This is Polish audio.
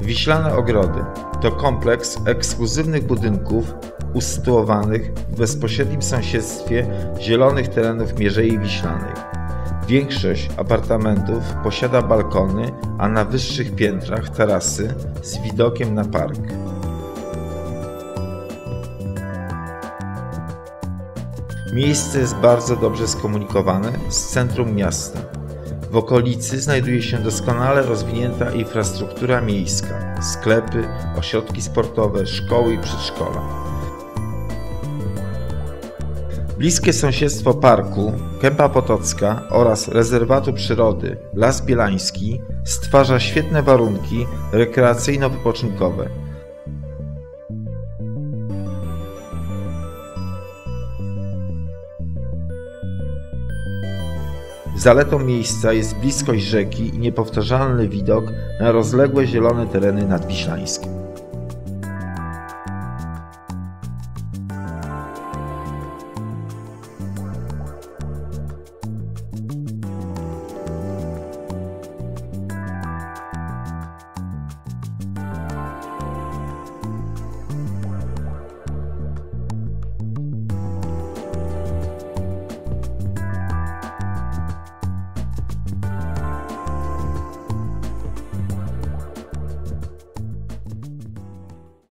Wiślane Ogrody to kompleks ekskluzywnych budynków usytuowanych w bezpośrednim sąsiedztwie zielonych terenów Mierzei Wiślanych. Większość apartamentów posiada balkony, a na wyższych piętrach tarasy z widokiem na park. Miejsce jest bardzo dobrze skomunikowane z centrum miasta. W okolicy znajduje się doskonale rozwinięta infrastruktura miejska, sklepy, ośrodki sportowe, szkoły i przedszkola. Bliskie sąsiedztwo parku, Kępa Potocka oraz rezerwatu przyrody Las Bielański stwarza świetne warunki rekreacyjno-wypoczynkowe. Zaletą miejsca jest bliskość rzeki i niepowtarzalny widok na rozległe zielone tereny nadwiślańskie.